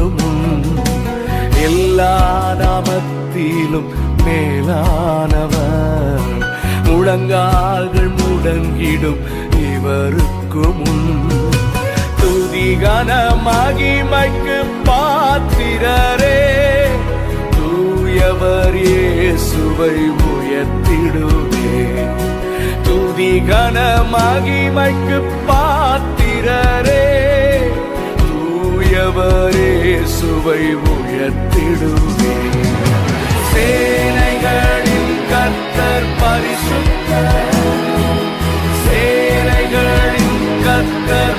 இவருக்கு எல்லா நாமத்திலும் மேலானவர். முழங்கால்கள் முடங்கிடும் இவருக்கு முன். துதிகன மகிமைக்கு பாத்திரரே. தூயவர் இயேசுவை உயர்த்திடுவே துதிகன மகிமைக்கு பாத்திரரே. தூயவர் இயேசுவை உயர்த்திடுவே சேனைகளின் கர்த்தர் பரிசுத்த சேனைகளின் கர்த்தர்